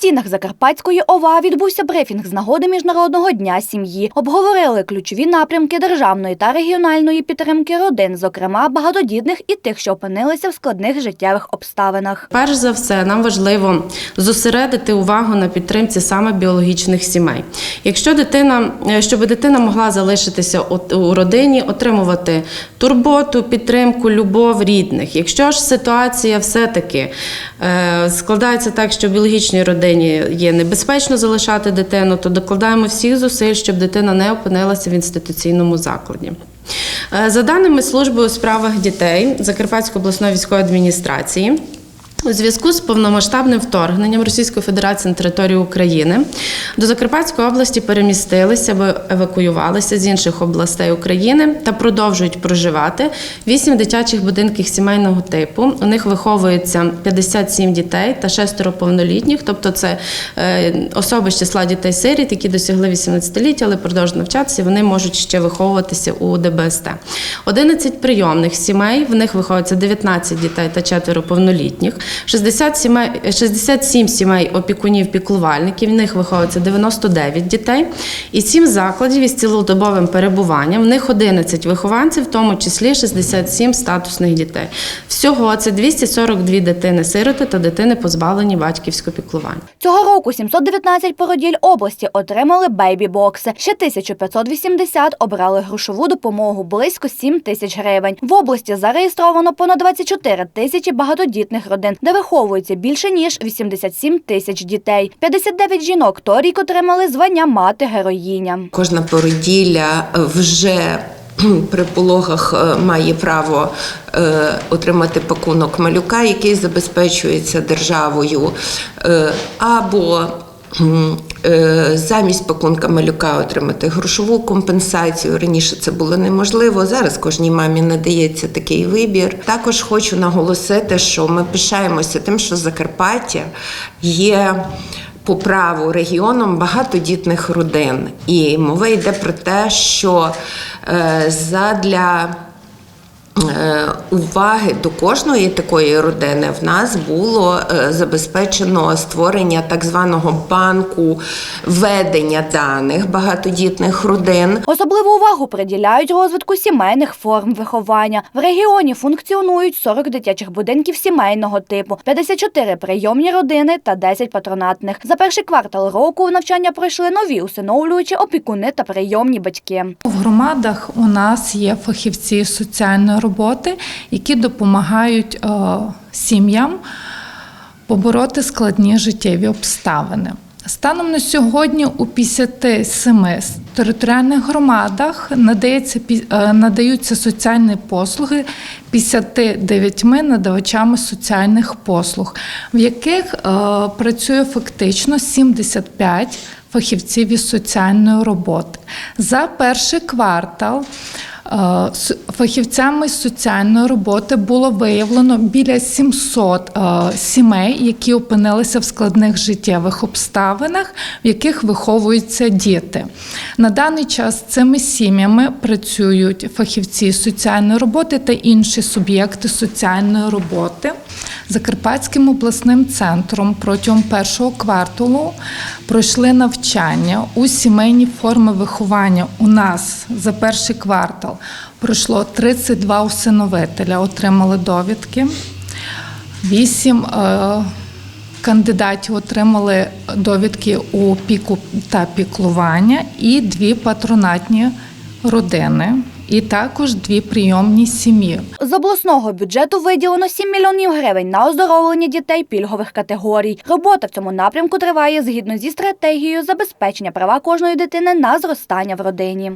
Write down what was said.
стінах Закарпатської ОВА відбувся брифінг з нагоди Міжнародного дня сім'ї. Обговорили ключові напрямки державної та регіональної підтримки родин, зокрема багатодітних і тих, що опинилися в складних життєвих обставинах. Перш за все, нам важливо зосередити увагу на підтримці саме біологічних сімей. Якщо дитина, е, щоб дитина могла залишитися у родині, отримувати турботу, підтримку, любов рідних. Якщо ж ситуація все-таки е, складається так, що в біологічній родині є небезпечно залишати дитину, то докладаємо всіх зусиль, щоб дитина не опинилася в інституційному закладі. Е, За даними служби у справах дітей Закарпатської обласної військової адміністрації. У зв'язку з повномасштабним вторгненням Російської Федерації на територію України до Закарпатської області перемістилися евакуювалися з інших областей України та продовжують проживати вісім дитячих будинків сімейного типу. У них виховується 57 дітей та шестеро повнолітніх, тобто це е, особи з числа дітей сиріт, які досягли 18-ліття, але продовжують навчатися. Вони можуть ще виховуватися у ДБСТ. 11 прийомних сімей. В них виховується 19 дітей та четверо повнолітніх. 60 сімей, 67 сімей опікунів-піклувальників, в них виховується 99 дітей, і 7 закладів із цілодобовим перебуванням. В них 11 вихованців, в тому числі 67 статусних дітей. Всього це 242 дитини-сироти та дитини, позбавлені батьківського піклування. Цього року 719 породіль області отримали бейбі-бокси. Ще 1580 обрали грошову допомогу близько 7 тисяч гривень. В області зареєстровано понад 24 тисячі багатодітних родин, де виховується більше ніж 87 тисяч дітей. 59 жінок торік отримали звання мати героїня. Кожна породілля е, вже при пологах е, має право е, отримати пакунок малюка, який забезпечується державою, або замість пакунка малюка отримати грошову компенсацію. Раніше це було неможливо. Зараз кожній мамі надається такий вибір. Також хочу наголосити, що ми пишаємося тим, що Закарпаття є по праву регіоном багатодітних родин. І мова йде про те, що е, задля е, уваги до кожної такої родини в нас було е, забезпечено створення так званого банку ведення даних багатодітних родин. Особливу увагу приділяють розвитку сімейних форм виховання. В регіоні функціонують 40 дитячих будинків сімейного типу, 54 прийомні родини та 10 патронатних. За перший квартал року навчання пройшли нові усиновлювачі, опікуни та прийомні батьки. В громадах у нас є фахівці соціальної роботи, які допомагають е, сім'ям побороти складні життєві обставини. Станом на сьогодні у 57 територіальних громадах надається, е, надаються соціальні послуги 59 надавачами соціальних послуг, в яких е, працює фактично 75 фахівців із соціальної роботи. За перший квартал фахівцями з соціальної роботи було виявлено біля 700 е, сімей, які опинилися в складних життєвих обставинах, в яких виховуються діти. На даний час цими сім'ями працюють фахівці соціальної роботи та інші суб'єкти соціальної роботи. Закарпатським обласним центром протягом першого кварталу пройшли навчання у сімейні форми виховання. У нас за перший квартал пройшло 32 усиновителя, отримали довідки. Вісім е, кандидатів отримали довідки у піку та піклування і дві патронатні родини, і також дві прийомні сім'ї. З обласного бюджету виділено 7 мільйонів гривень на оздоровлення дітей пільгових категорій. Робота в цьому напрямку триває згідно зі стратегією забезпечення права кожної дитини на зростання в родині.